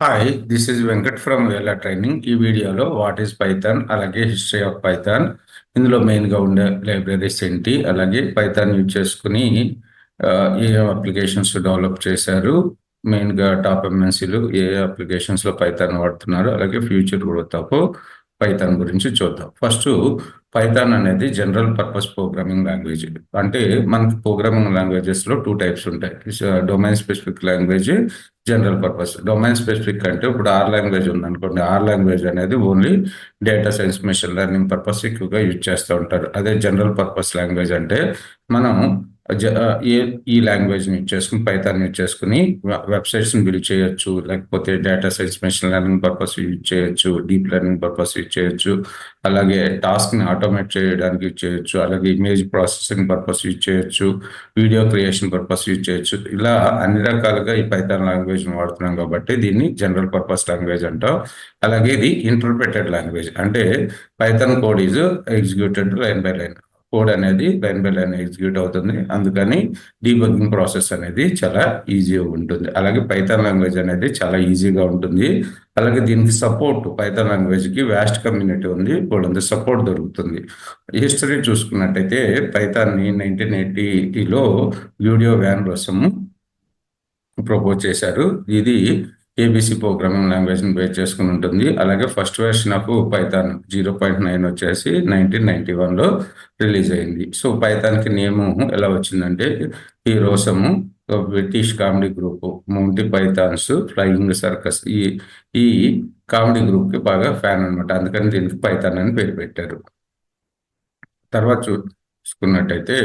Hi this is Venkat from Vela training ఈ వీడియోలో what is Python అలాగే history of Python ఇందులో మెయిన్గా ఉండే లైబ్రరీస్ ఏంటి అలాగే పైథాన్ యూజ్ చేసుకుని ఏ అప్లికేషన్స్ డెవలప్ చేశారు మెయిన్గా టాప్ ఎంఎన్సీలు ఏ అప్లికేషన్స్లో పైథాన్ వాడుతున్నారు అలాగే ఫ్యూచర్ గ్రోత్ తప్పు పైథాన్ గురించి చూద్దాం. ఫస్ట్ పైథాన్ అనేది జనరల్ పర్పస్ ప్రోగ్రామింగ్ లాంగ్వేజ్ అంటే మనకి ప్రోగ్రామింగ్ లాంగ్వేజెస్లో టూ టైప్స్ ఉంటాయి. Domain specific language general purpose domain specific అంటే ఇప్పుడు ఆర్ లాంగ్వేజ్ ఉంది అనుకోండి ఆర్ లాంగ్వేజ్ అనేది only data science machine learning purpose ఎక్కువగా యూజ్ చేస్తూ ఉంటారు. అదే జనరల్ పర్పస్ లాంగ్వేజ్ అంటే మనం ఏ ఈ లాంగ్వేజ్ యూజ్ చేసుకుని పైథాన్ యూజ్ చేసుకుని వెబ్సైట్స్ని బిల్డ్ చేయొచ్చు. లేకపోతే data science machine learning purpose use చేయొచ్చు. డీప్ లెర్నింగ్ పర్పస్ యూజ్ చేయొచ్చు. అలాగే టాస్క్ని ఆటోమేట్ చేయడానికి యూజ్ చేయొచ్చు. అలాగే ఇమేజ్ ప్రాసెసింగ్ పర్పస్ యూజ్ చేయొచ్చు. వీడియో క్రియేషన్ పర్పస్ యూజ్ చేయొచ్చు. ఇలా అన్ని రకాలుగా ఈ పైథాన్ లాంగ్వేజ్ వాడుతున్నాం కాబట్టి దీన్ని జనరల్ పర్పస్ లాంగ్వేజ్ అంటాం. అలాగే ఇది ఇంటర్ప్రిటెడ్ లాంగ్వేజ్ అంటే Python code is executed line by line code అనేది లైన్ బై లైన్ ఎగ్జిక్యూట్ అవుతుంది. అందుకని డీబగ్గింగ్ ప్రాసెస్ అనేది చాలా ఈజీగా ఉంటుంది. అలాగే పైథాన్ లాంగ్వేజ్ అనేది చాలా ఈజీగా ఉంటుంది. అలాగే దీనికి సపోర్ట్ పైథాన్ లాంగ్వేజ్కి వ్యాస్ట్ కమ్యూనిటీ ఉంది. వాళ్ళంత సపోర్ట్ దొరుకుతుంది. హిస్టరీ చూసుకున్నట్టయితే పైథాన్ని నైన్టీన్ ఎయిటీలో వీడియో వ్యాన్ కోసము ప్రపోజ్ చేశారు. ఇది ఏబీసీ ప్రోగ్రామింగ్ లాంగ్వేజ్ని బేస్ చేసుకుని ఉంటుంది. అలాగే first version of Python zero point nine వచ్చేసి నైన్టీన్ నైన్టీ వన్లో రిలీజ్ అయింది. సో పైథాన్కి నియమం ఎలా వచ్చిందంటే ఈ రోసము British comedy group Monty Python's flying circus ఈ ఈ కామెడీ గ్రూప్కి బాగా ఫ్యాన్ అన్నమాట. అందుకని దీనికి పైథాన్ అని పేరు పెట్టారు. తర్వాత చూసుకున్నట్టయితే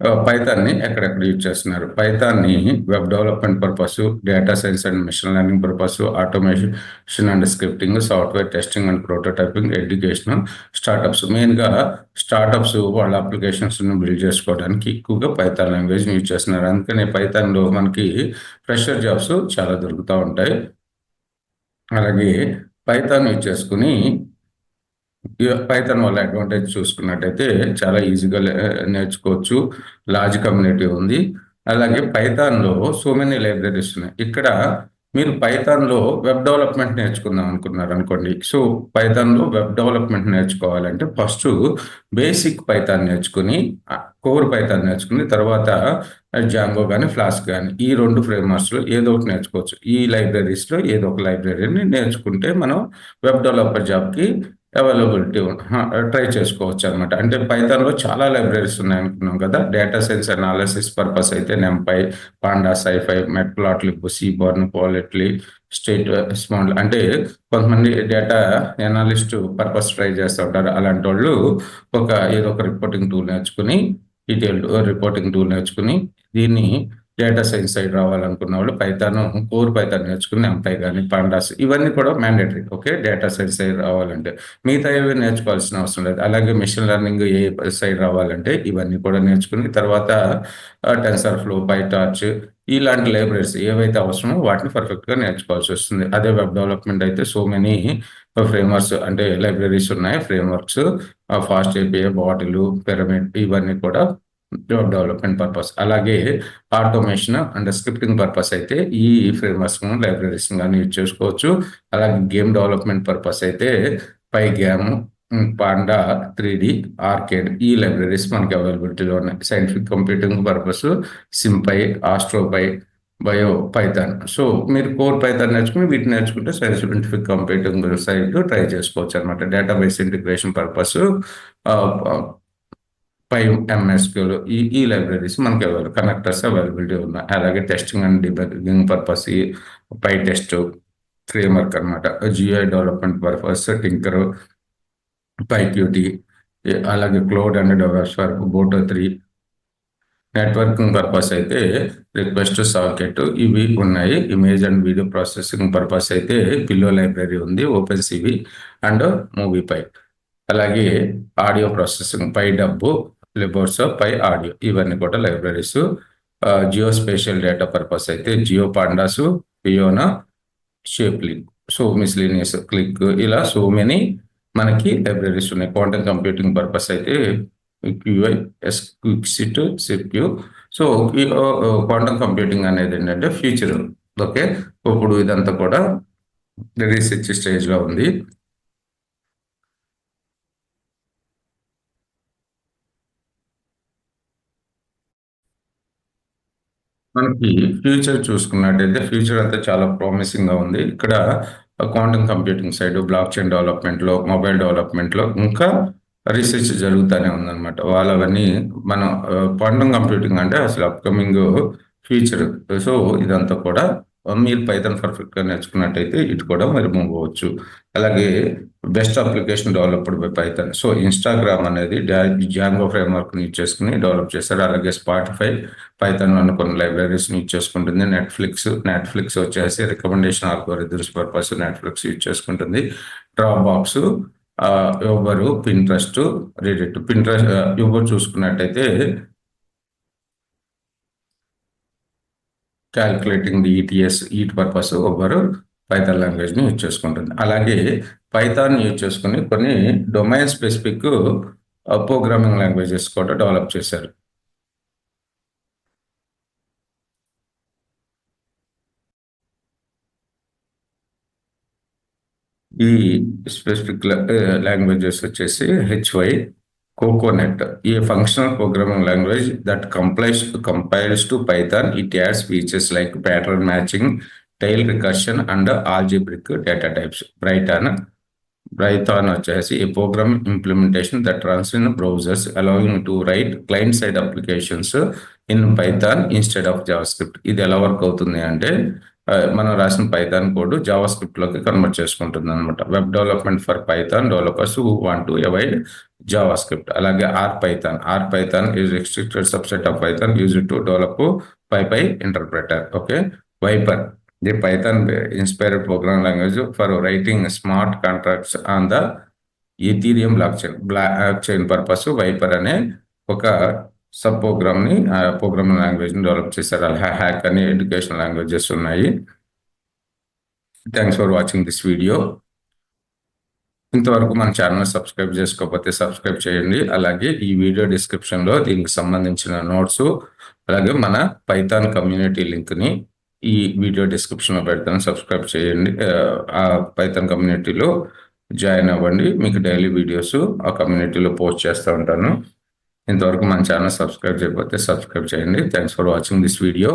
పైథాన్ని ఎక్కడెక్కడ యూజ్ చేస్తున్నారు? పైథాన్ని web development purpose data science and machine learning purpose automation and scripting software testing and prototyping education startups మెయిన్గా స్టార్టప్స్ వాళ్ళ అప్లికేషన్స్ బిల్డ్ చేసుకోవడానికి ఎక్కువగా పైథాన్ లాంగ్వేజ్ యూజ్ చేస్తున్నారు. అందుకనే పైథాన్లో మనకి ఫ్రెషర్ జాబ్స్ చాలా దొరుకుతూ ఉంటాయి. అలాగే పైథాన్ యూజ్ చేసుకుని పైథాన్ వల్ల అడ్వాంటేజ్ చూసుకున్నట్టయితే చాలా ఈజీగా నేర్చుకోవచ్చు. లార్జ్ కమ్యూనిటీ ఉంది. అలాగే పైథాన్లో సో మెనీ లైబ్రరీస్ ఉన్నాయి. ఇక్కడ మీరు పైథాన్లో వెబ్ డెవలప్మెంట్ నేర్చుకుందాం అనుకున్నారు అనుకోండి. సో పైథాన్లో వెబ్ డెవలప్మెంట్ నేర్చుకోవాలంటే ఫస్ట్ బేసిక్ పైథాన్ నేర్చుకుని కోర్ పైథాన్ నేర్చుకుని తర్వాత జాంగో కానీ ఫ్లాస్క్ కానీ ఈ రెండు ఫ్రేమ్వర్క్స్లో ఏదో ఒకటి నేర్చుకోవచ్చు. ఈ లైబ్రరీస్లో ఏదో ఒక లైబ్రరీని నేర్చుకుంటే మనం వెబ్ డెవలపర్ జాబ్కి అవైలబిలిటీ ట్రై చేసుకోవచ్చు అనమాట అంటే పైథాన్లో చాలా లైబ్రరీస్ ఉన్నాయి అనుకున్నాం కదా. డేటా సైన్స్ అనాలిసిస్ పర్పస్ అయితే NumPy panda SciPy matplotlib Seaborn Plotly statsmodels అంటే కొంతమంది డేటా ఎనాలిస్ట్ పర్పస్ ట్రై చేస్తూ ఉంటారు. అలాంటి వాళ్ళు ఒక ఏదో ఒక రిపోర్టింగ్ టూల్ నేర్చుకుని డీటెయిల్డ్ రిపోర్టింగ్ టూల్ నేర్చుకుని దీన్ని డేటా సైన్స్ సైడ్ రావాలనుకున్న వాళ్ళు పైతాను కోర్ పైతాన్ నేర్చుకుని ఎంపై కానీ పాండాస్ ఇవన్నీ కూడా mandatory okay? Data science side రావాలంటే. మిగతా ఏవి నేర్చుకోవాల్సిన అవసరం లేదు. అలాగే మిషన్ లెర్నింగ్ ఏ సైడ్ రావాలంటే ఇవన్నీ కూడా నేర్చుకుని తర్వాత టెన్సర్ ఫ్లో పైటార్చ్ ఇలాంటి లైబ్రరీస్ ఏవైతే అవసరమో వాటిని పర్ఫెక్ట్గా నేర్చుకోవాల్సి వస్తుంది. అదే వెబ్ డెవలప్మెంట్ అయితే సో మెనీ ఫ్రేమ్వర్క్స్ అంటే లైబ్రరీస్ ఉన్నాయి. Frameworks fast API bottle pyramid ఇవన్నీ కూడా వెబ్ డెవలప్మెంట్ పర్పస్ అలాగే ఆటోమేషన్ అండ్ స్క్రిప్టింగ్ పర్పస్ అయితే ఈ ఫ్రేమ్వర్క్స్ లైబ్రరీస్ కానీ యూజ్ చేసుకోవచ్చు. అలాగే గేమ్ డెవలప్మెంట్ పర్పస్ అయితే Pygame panda three D arcade ఈ లైబ్రరీస్ మనకి అవైలబిలిటీలో ఉన్నాయి. Scientific computing purpose SymPy Astropy bio Python so మీరు కోర్ పైథాన్ నేర్చుకుని వీటిని నేర్చుకుంటే సైంటిఫిక్ కంప్యూటింగ్ సైడ్ ట్రై చేసుకోవచ్చు అనమాట database integration purpose PyMySQL ఈ ఈ లైబ్రరీస్ మనకి అవైలబుల్ కనెక్టర్స్ అవైలబిలిటీ ఉన్నాయి అలాగే టెస్టింగ్ అండ్ డిబగింగ్ పర్పస్ ఈ పై టెస్ట్ ఫ్రేమ్వర్క్ అనమాట GUI development purpose Tkinter PyQt అలాగే క్లౌడ్ అండ్ డెవలప్స్ వరకు బోటో త్రీ నెట్వర్కింగ్ పర్పస్ అయితే రిక్వెస్ట్ సాకెట్ ఇవి ఉన్నాయి image and video processing purpose అయితే పిల్లో లైబ్రరీ ఉంది open CV and MoviePy అలాగే ఆడియో ప్రాసెసింగ్ పై డబ్బు లిబోర్స్ పై ఆడియో ఇవన్నీ కూడా libraries geo spatial data purpose అయితే GeoPandas Fiona shapely so miscellaneous click ఇలా సో మెనీ మనకి లైబ్రరీస్ ఉన్నాయి. క్వాంటమ్ కంప్యూటింగ్ పర్పస్ అయితే క్యూఐ ఎస్ క్విక్ సిప్యూ సో క్వాంటమ్ కంప్యూటింగ్ అనేది ఏంటంటే ఫ్యూచర్ ఓకే ఇప్పుడు ఇదంతా కూడా రీసెర్చ్ స్టేజ్లో ఉంది. మనకి ఫ్యూచర్ చూసుకున్నట్టయితే ఫ్యూచర్ అంతా చాలా ప్రామిసింగ్గా ఉంది. ఇక్కడ quantum computing side block chain డెవలప్మెంట్లో మొబైల్ డెవలప్మెంట్లో ఇంకా రీసెర్చ్ జరుగుతూనే ఉందన్నమాట. వాళ్ళవన్నీ మనం క్వాంటమ్ కంప్యూటింగ్ అంటే అసలు అప్కమింగ్ ఫ్యూచర్ సో ఇదంతా కూడా మీరు పైథాన్ పర్ఫెక్ట్గా నేర్చుకున్నట్టయితే ఇటు కూడా మరి మూవ్ అవ్వచ్చు. అలాగే best application developed by Python. So Instagram అనేది జాంగో ఫ్రేమ్వర్క్ని యూజ్ చేసుకుని డెవలప్ చేశారు అలాగే స్పాటిఫై పైథాన్ అనుకున్న లైబ్రరీస్ని యూజ్ చేసుకుంటుంది. నెట్ఫ్లిక్స్ నెట్ఫ్లిక్స్ వచ్చేసి recommendation algorithms purpose Netflix use చేసుకుంటుంది. డ్రాప్ బాక్స్ ఎవరు పింట్రెస్ట్ రెడిట్ పింట్రెస్ట్ ఎవరు చూసుకున్నట్టయితే calculating the ETS eat purpose ఒకరు పైథాన్ లాంగ్వేజ్ని యూజ్ చేసుకుంటుంది. అలాగే పైథాన్ యూజ్ చేసుకుని కొన్ని డొమైన్ స్పెసిఫిక్ ప్రోగ్రామింగ్ లాంగ్వేజెస్ కూడా డెవలప్ చేశారు. ఈ స్పెసిఫిక్ లాంగ్వేజెస్ వచ్చేసి హెచ్వై కోకోనెట్ ఈ functional programming language that complies compiles to Python it adds features like pattern matching tail recursion and algebraic data types Brighton Brython వచ్చేసి ఈ program implementation that runs in browsers allowing to write client side applications in Python instead of JavaScript ఇది ఎలా work అవుతుంది అంటే మనం రాసిన Python code Java స్క్రిప్ట్లోకి convert చేసుకుంటుంది అనమాట web development for Python developers who want to avoid JavaScript అలాగే Python R Python is restricted subset of Python use to develop PyPy interpreter okay Viper the Python inspired program language for writing smart contracts on the Ethereum block chain block chain purpose Viper అనే ఒక sub ప్రోగ్రామ్ని programming లాంగ్వేజ్ని develop చేశారు. అలా hack అని educational languages ఉన్నాయి. Thanks for watching this video. ఇంతవరకు మన channel subscribe చేసుకోకపోతే సబ్స్క్రైబ్ చేయండి. అలాగే ఈ వీడియో డిస్క్రిప్షన్లో దీనికి సంబంధించిన నోట్స్ అలాగే మన పైథాన్ కమ్యూనిటీ లింక్ని ఈ వీడియో డిస్క్రిప్షన్లో పెడతాను. సబ్స్క్రైబ్ చేయండి. ఆ పైథాన్ కమ్యూనిటీలో జాయిన్ అవ్వండి. మీకు డైలీ వీడియోస్ ఆ కమ్యూనిటీలో పోస్ట్ చేస్తూ ఉంటాను. ఇంతవరకు మన ఛానల్ సబ్స్క్రైబ్ చేయకపోతే సబ్స్క్రైబ్ చేయండి. Thanks for watching this video